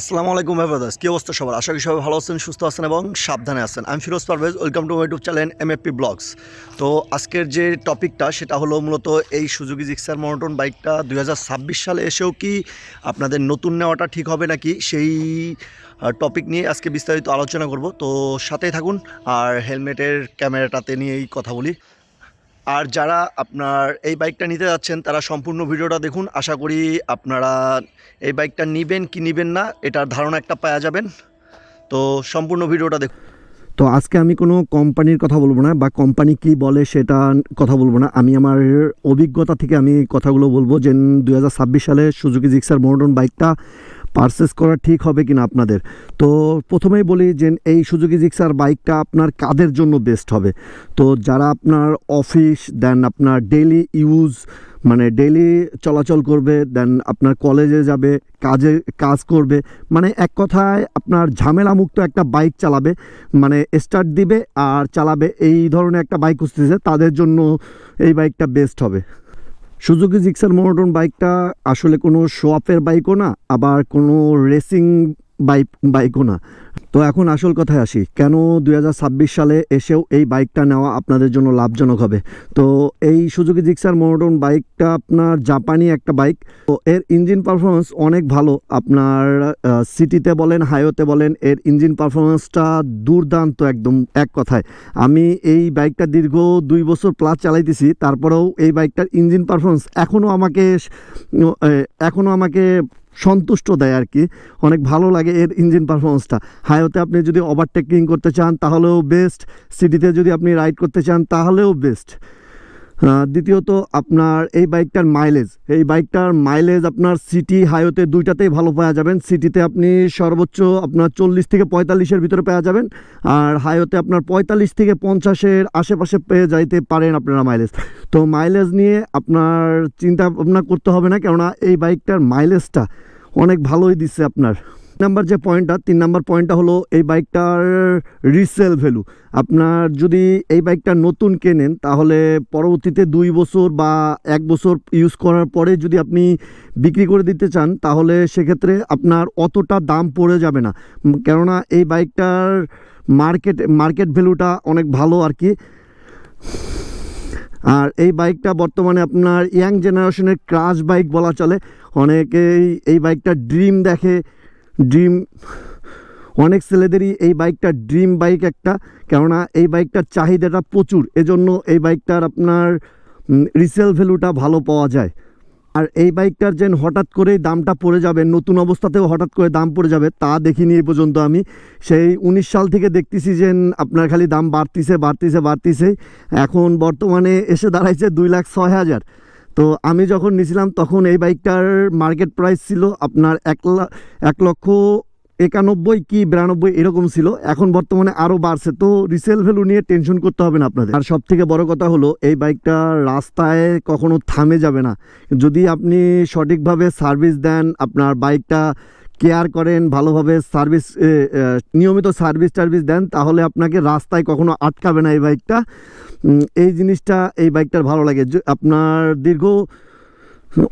আসসালামু আলাইকুম ব্রাদার্স, কী অবস্থা সবার? আশা করি সবাই ভালো আছেন, সুস্থ আছেন এবং সাবধানে আছেন। আমি Feroz Parvez welcome to YouTube channel M F P vlogs তো আজকের যে টপিকটা সেটা হলো মূলত এই সুজুকি জিক্সার মনোটন বাইকটা দুই হাজার ছাব্বিশ সালে এসেও কি আপনাদের নতুন নেওয়াটা ঠিক হবে নাকি সেই টপিক নিয়ে আজকে বিস্তারিত আলোচনা করব। তো সাথেই থাকুন, আর হেলমেটের ক্যামেরাটাতে নিয়েই কথা বলি। আর যারা আপনার এই বাইকটা নিতে যাচ্ছেন, তারা সম্পূর্ণ ভিডিওটা দেখুন। আশা করি আপনারা এই বাইকটা নেবেন কি নেবেন না, এটার ধারণা একটা পাওয়া যাবেন। তো সম্পূর্ণ ভিডিওটা দেখুন। তো আজকে আমি কোনো কোম্পানির কথা বলব না, বা কোম্পানি কি বলে সেটা কথা বলব না। আমি আমার অভিজ্ঞতা থেকে আমি কথাগুলো বলব যে দু হাজার ছাব্বিশ সালে সুজুকি জিক্সার মোটন বাইকটা পারচেস করা ঠিক হবে কিনা আপনাদের? তো প্রথমেই বলি যে এই সুজুকি জিক্সার বাইকটা আপনার কাদের জন্য বেস্ট হবে? তো যারা আপনার অফিস দেন আপনার ডেলি ইউজ মানে ডেইলি চলাচল করবে দেন আপনার কলেজে যাবে, কাজে, কাজ করবে মানে এক কথায় আপনার ঝামেলামুক্ত একটা বাইক চালাবে মানে স্টার্ট দিবে আর চালাবে, এই ধরনের একটা বাইক খুঁজতেছে, তাদের জন্য এই বাইকটা বেস্ট হবে। সুজুকি জিক্সার মোনোটন বাইকটা আসলে কোনো শো অফের বাইকও না আবার কোনো রেসিং বাইক বাইকও না। তো এখন আসল কথায় আসি, কেন দু হাজার ছাব্বিশ সালে এসেও এই বাইকটা নেওয়া আপনাদের জন্য লাভজনক হবে? তো এই সুজুকি জিক্সার মোনোটন বাইকটা আপনার জাপানি একটা বাইক, তো এর ইঞ্জিন পারফরমেন্স অনেক ভালো। আপনার সিটিতে বলেন হাইওতে বলেন, এর ইঞ্জিন পারফরমেন্সটা দুর্দান্ত একদম এক কথায়। আমি এই বাইকটা দীর্ঘ দুই বছর প্লাস চালাইতেছি, তারপরেও এই বাইকটার ইঞ্জিন পারফরমেন্স এখনও আমাকে এখনও আমাকে সন্তুষ্ট দেয় আর কি। অনেক ভালো লাগে এর ইঞ্জিন পারফরমেন্সটা হাইওতে আপনি যদি ওভারটেকিং করতে চান, তাহলেও বেস্ট সিটিতে যদি আপনি রাইড করতে চান, তাহলেও বেস্ট দ্বিতীয়ত আপনার এই বাইকটার মাইলেজ এই বাইকটার মাইলেজ আপনার সিটি হাইওতে দুইটাতেই ভালো পাওয়া যাবেন। সিটিতে আপনি সর্বোচ্চ আপনার চল্লিশ থেকে পঁয়তাল্লিশের ভিতরে পাওয়া যাবেন। আর হাইওতে আপনার পঁয়তাল্লিশ থেকে পঞ্চাশের আশেপাশে পেয়ে যাইতে পারেন আপনারা মাইলেজ তো মাইলেজ নিয়ে আপনার চিন্তা ভাবনা করতে হবে না, কেননা এই বাইকটার মাইলেজটা অনেক ভালোই দিচ্ছে আপনার। নাম্বার যে পয়েন্টটা, তিন নাম্বার পয়েন্টটা হলো এই বাইকটার রিসেল ভ্যালু আপনার যদি এই বাইকটা নতুন কেনেন, তাহলে পরবর্তীতে দুই বছর বা এক বছর ইউজ করার পরে যদি আপনি বিক্রি করে দিতে চান, তাহলে সেক্ষেত্রে আপনার অতটা দাম পড়ে যাবে না। কেননা এই বাইকটার মার্কেট মার্কেট ভ্যালুটা অনেক ভালো আর কি। আর এই বাইকটা বর্তমানে আপনার ইয়াং জেনারেশনের ক্রাশ বাইক বলা চলে। অনেকেই এই বাইকটা ড্রিম দেখে ড্রিম অনেক ছেলেদেরই এই বাইকটা ড্রিম বাইক একটা। কেননা এই বাইকটার চাহিদাটা প্রচুর। এজন্য এই বাইকটার আপনার রিসেল ভ্যালুটা ভালো পাওয়া যায়। আর এই বাইকটার যেন হঠাৎ করেই দামটা পড়ে যাবে, নতুন অবস্থাতেও হঠাৎ করে দাম পড়ে যাবে, তা দেখিনি এই পর্যন্ত আমি। সেই উনিশ সাল থেকে দেখতেছি যে, আপনার খালি দাম বাড়তিছে বাড়তিছে বাড়তিছে। এখন বর্তমানে এসে দাঁড়াইছে দুই লাখ ছয় হাজার। তো আমি যখন নিয়েছিলাম তখন এই বাইকটার মার্কেট প্রাইস ছিল আপনার এক এক লক্ষ একানব্বই কি বিরানব্বই এরকম ছিল। এখন বর্তমানে আরও বাড়ছে। তো রিসেল ভ্যালু নিয়ে টেনশন করতে হবে না আপনাদের। আর সব থেকে বড় কথা হলো, এই বাইকটা রাস্তায় কখনো থামে যাবে না। যদি আপনি সঠিকভাবে সার্ভিস দেন, আপনার বাইকটা কেয়ার করেন, ভালোভাবে সার্ভিস নিয়মিত সার্ভিস টার্ভিস দেন, তাহলে আপনাকে রাস্তায় কখনো আটকাবে না এই বাইকটা এই জিনিসটা, এই বাইকটার ভালো লাগে। আপনার দীর্ঘ,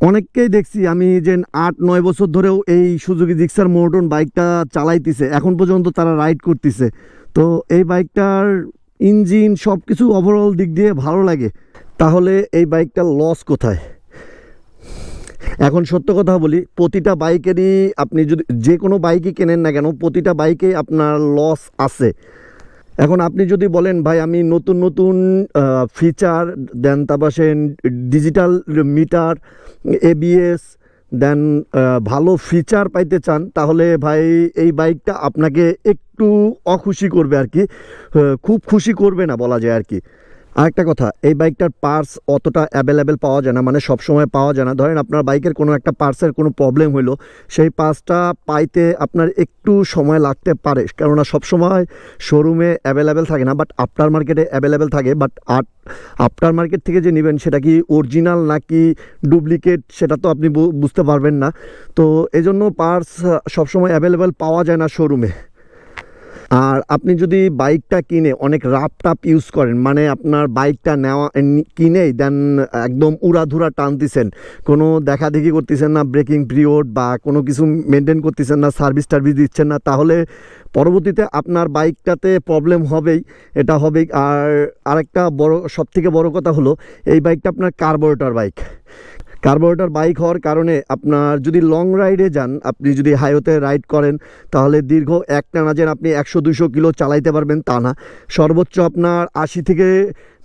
অনেককেই দেখছি আমি যে আট, নয় বছর ধরেও এই সুজুকি জিক্সার মোটন বাইকটা চালাইতেছে। এখন পর্যন্ত তারা রাইড করতেছে। তো এই বাইকটার ইঞ্জিন সব কিছু ওভারঅল দিক দিয়ে ভালো লাগে। তাহলে এই বাইকটার লস কোথায়? এখন সত্য কথা বলি, প্রতিটা বাইকেরই আপনি যদি যে কোনো বাইকই কেনেন না কেন, প্রতিটা বাইকে আপনার লস আছে। এখন আপনি যদি বলেন, ভাই, আমি নতুন নতুন ফিচার দেন তারপর সে ডিজিটাল মিটার এবিএস দেন ভালো ফিচার পাইতে চান, তাহলে ভাই, এই বাইকটা আপনাকে একটু অখুশি করবে আর কি। খুব খুশি করবে না বলা যায় আর কি। আরেকটা কথা, এই বাইকটার পার্টস অতটা অ্যাভেলেবেল পাওয়া যায় না মানে সব সময় পাওয়া যায় না। ধরেন আপনার বাইকের কোনো একটা পার্টসের কোনো প্রবলেম হলো সেই পার্টসটা পাইতে আপনার একটু সময় লাগতে পারে, কেননা সব সময় শোরুমে অ্যাভেলেবেল থাকে না বাট আফটার মার্কেটে অ্যাভেলেবেল থাকে বাট আট আফটার মার্কেট থেকে যে নেবেন, সেটা কি অরিজিনাল নাকি ডুপ্লিকেট সেটা তো আপনি বুঝতে পারবেন না। তো এজন্য পার্টস সবসময় অ্যাভেলেবেল পাওয়া যায় না শোরুমে আর আপনি যদি বাইকটা কিনে অনেক রাপ টাপ ইউজ করেন মানে আপনার বাইকটা নেওয়া কিনেই দেন একদম উড়াধুরা টানতেছেন। কোনো দেখা দেখি করতেছেন না ব্রেকিং পিরিয়ড বা কোনো কিছু মেনটেন করতেছেন না সার্ভিস টার্ভিস দিচ্ছেন না, তাহলে পরবর্তীতে আপনার বাইকটাতে প্রবলেম হবেই, এটা হবেই। আর আরেকটা বড় সব থেকে বড় কথা হলো, এই বাইকটা আপনার কার্বোরেটর বাইক কার্বোরেটর বাইক হওয়ার কারণে আপনার যদি লং রাইডে যান, আপনি যদি হাইওয়েতে রাইড করেন, তাহলে দীর্ঘ এক টানা যেন আপনি একশো দুশো কিলো চালাইতে পারবেন তা না। সর্বোচ্চ আপনার আশি থেকে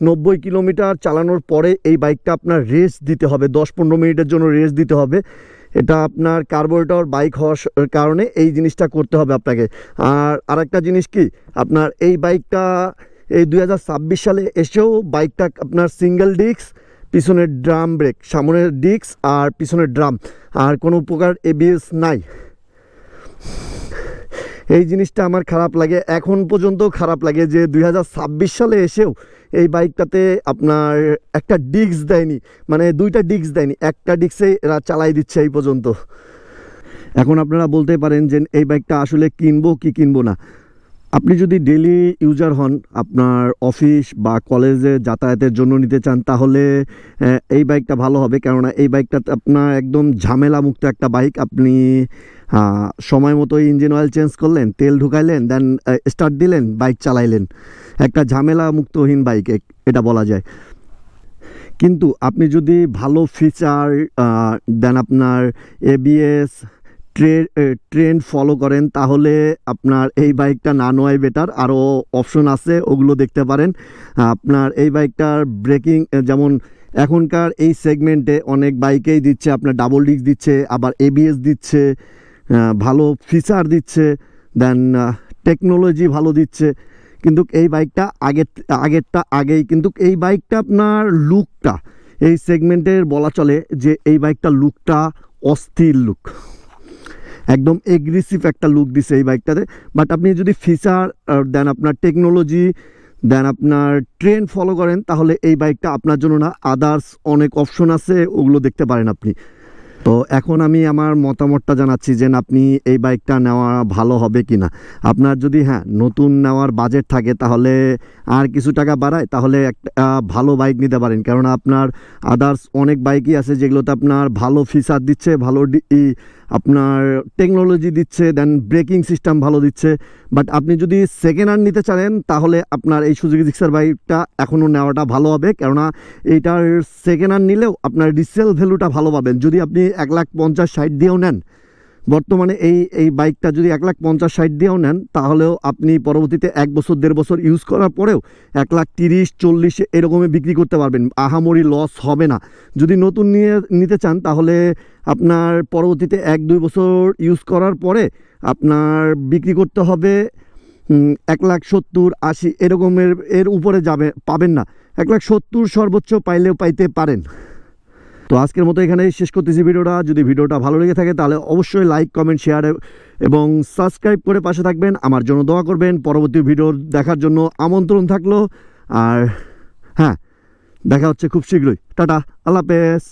নব্বই কিলোমিটার চালানোর পরে এই বাইকটা আপনার রেস্ট দিতে হবে। দশ পনেরো মিনিটের জন্য রেস্ট দিতে হবে। এটা আপনার কার্বোরেটর বাইক হওয়ার কারণে এই জিনিসটা করতে হবে আপনাকে। আর আরেকটা জিনিস কি? আপনার এই বাইকটা এই দু হাজার ছাব্বিশ সালে এসেও বাইকটা আপনার সিঙ্গেল ডিস্ক পিছনের ড্রাম ব্রেক, সামনের ডিস্ক আর পিছনের ড্রাম। আর কোনো প্রকার এবিএস নাই। এই জিনিসটা আমার খারাপ লাগে। এখন পর্যন্ত খারাপ লাগে যে দু হাজার ছাব্বিশ সালে এসেও এই বাইকটাতে আপনার একটা ডিস্ক দেয়নি। মানে দুইটা ডিস্ক দেয়নি। একটা ডিস্কেই এরা চালাই দিচ্ছে এই পর্যন্ত। এখন আপনারা বলতে পারেন যে এই বাইকটা আসলে কিনবো কি কিনবো না। আপনি যদি ডেলি ইউজার হন, আপনার অফিস বা কলেজে যাতায়াতের জন্য নিতে চান, তাহলে এই বাইকটা ভালো হবে। কেননা এই বাইকটা আপনার একদম ঝামেলা মুক্ত একটা বাইক আপনি সময় মতো ইঞ্জিন অয়েল চেঞ্জ করলেন, তেল ঢুকাইলেন দেন স্টার্ট দিলেন বাইক চালাইলেন। একটা ঝামেলা মুক্তহীন বাইক এটা বলা যায়। কিন্তু আপনি যদি ভালো ফিচার দেন আপনার এবিএস ট্রেন্ড ফলো করেন, তাহলে আপনার এই বাইকটা না নেওয়াই বেটার আরও অপশন আছে, ওগুলো দেখতে পারেন। আপনার এই বাইকটার ব্রেকিং যেমন এখনকার এই সেগমেন্টে অনেক বাইকেই দিচ্ছে, আপনার ডাবল ডিস্ক দিচ্ছে, আবার এবিএস দিচ্ছে ভালো ফিচার দিচ্ছে দেন টেকনোলজি ভালো দিচ্ছে। কিন্তু এই বাইকটা আগের, আগেরটা আগেই, কিন্তু এই বাইকটা আপনার লুকটা এই সেগমেন্টের বলা চলে যে এই বাইকটা লুকটা অস্থির লুক একদম এগ্রেসিভ একটা লুক দিছে এই বাইকটাতে বাট আপনি যদি ফিচার দেন আপনার টেকনোলজি দেন আপনার ট্রেন ফলো করেন, তাহলে এই বাইকটা আপনার জন্য না আদার্স অনেক অপশন আছে, ওগুলো দেখতে পারেন আপনি। তো এখন আমি আমার মতামতটা জানাচ্ছি যে আপনি এই বাইকটা নেওয়া ভালো হবে কি না আপনার যদি হ্যাঁ নতুন নেওয়ার বাজেট থাকে, তাহলে আর কিছু টাকা বাড়ায়, তাহলে একটা ভালো বাইক নিতে পারেন। কেননা আপনার আদার্স অনেক বাইকই আছে যেগুলোতে আপনার ভালো ফিচার দিচ্ছে, ভালো আপনার টেকনোলজি দিচ্ছে দেন ব্রেকিং সিস্টেম ভালো দিচ্ছে। বাট আপনি যদি সেকেন্ড হ্যান্ড নিতে চান তাহলে আপনার এই সুযোগ জিক্সার বাইকটা এখনও নেওয়াটা ভালো হবে। কেননা এইটার সেকেন্ড হ্যান্ড নিলেও আপনার রিসেল ভ্যালুটা ভালো পাবেন। যদি আপনি এক লাখ পঞ্চাশ, ষাট দিয়েও নেন বর্তমানে এই এই বাইকটা যদি এক লাখ পঞ্চাশ ষাট দিয়েও নেন, তাহলেও আপনি পরবর্তীতে এক বছর, দেড় বছর ইউজ করার পরেও এক লাখ তিরিশ, চল্লিশে এরকমই বিক্রি করতে পারবেন। আহামরি লস হবে না। যদি নতুন নিয়ে, নিতে চান, তাহলে আপনার পরবর্তীতে এক, দুই বছর ইউজ করার পরে আপনার বিক্রি করতে হবে এক লাখ সত্তর, আশি এরকমের, এর উপরে যাবে, পাবেন না। এক লাখ সত্তর সর্বোচ্চ পাইলেও পাইতে পারেন। তো আজকের মতো এখানে শেষ করতেছি ভিডিওটা। যদি ভিডিওটা ভালো লেগে থাকে তাহলে অবশ্যই লাইক কমেন্ট শেয়ার এবং সাবস্ক্রাইব করে পাশে থাকবেন। আমার জন্য দোয়া করবেন। পরবর্তী ভিডিওর দেখার জন্য আমন্ত্রণ থাকল। আর হ্যাঁ দেখা হচ্ছে খুব শীঘ্রই। টাটা, আল্লাহ হাফেজ।